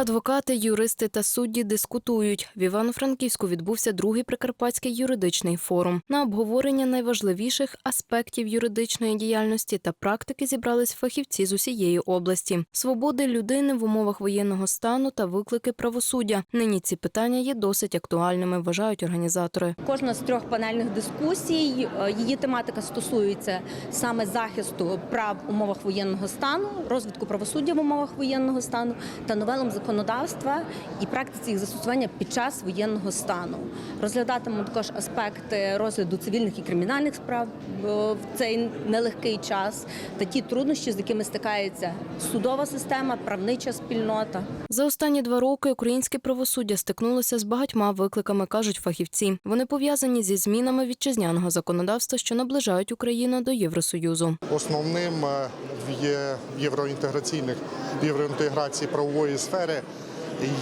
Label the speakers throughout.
Speaker 1: Адвокати, юристи та судді дискутують. В Івано-Франківську відбувся другий прикарпатський юридичний форум. На обговорення найважливіших аспектів юридичної діяльності та практики зібрались фахівці з усієї області. Свободи людини в умовах воєнного стану та виклики правосуддя. Нині ці питання є досить актуальними, вважають організатори.
Speaker 2: Кожна з трьох панельних дискусій е, її тематика стосується саме захисту прав в умовах воєнного стану, розвитку правосуддя в умовах воєнного стану та новелам законодавства і практиці їх застосування під час воєнного стану. Розглядатимемо також аспекти розгляду цивільних і кримінальних справ е, в цей нелегкий час та ті труднощі, з якими стикається судова система, правнича спільнота.
Speaker 1: За останні два роки українське правосуддя стикнулося з багатьма викликами, кажуть фахівці. Вони пов'язані зі змінами вітчизняного законодавства, що наближають Україну до Євросоюзу.
Speaker 3: Основним е, в є- в євроінтеграційних в євроінтеграції правової сфери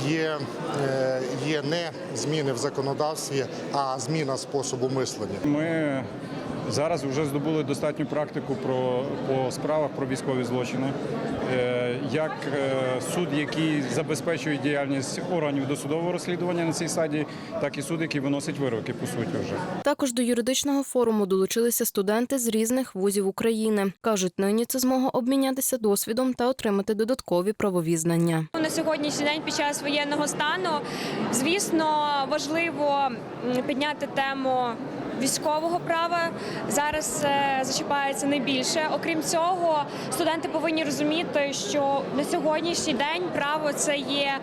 Speaker 3: є, е, є не зміни в законодавстві, а зміна способу мислення.
Speaker 4: Ми зараз вже здобули достатню практику про по справах про військові злочини. Е, Як е, суд, який забезпечує діяльність органів досудового розслідування на цій стадії, так і суд, який виносить вироки по суті вже.
Speaker 1: Також до юридичного форуму долучилися студенти з різних вузів України. кажуть, нині це змога обмінятися досвідом та отримати додаткові правові знання.
Speaker 5: На сьогоднішній день під час воєнного стану, звісно, важливо підняти тему військового права. Зараз е, зачіпається найбільше. Окрім цього, студенти повинні розуміти, що на сьогоднішній день право це є.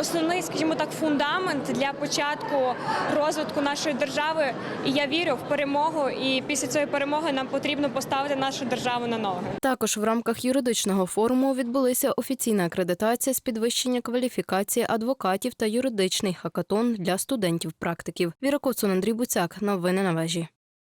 Speaker 5: Основний, скажімо так, фундамент для початку розвитку нашої держави, і я вірю в перемогу. І після цієї перемоги нам потрібно поставити нашу державу на ноги.
Speaker 1: Також в рамках юридичного форуму відбулися офіційна акредитація з підвищення кваліфікації адвокатів та юридичний хакатон для студентів-практиків. Віра Коцун, Андрій Буцяк. Новини на вежі.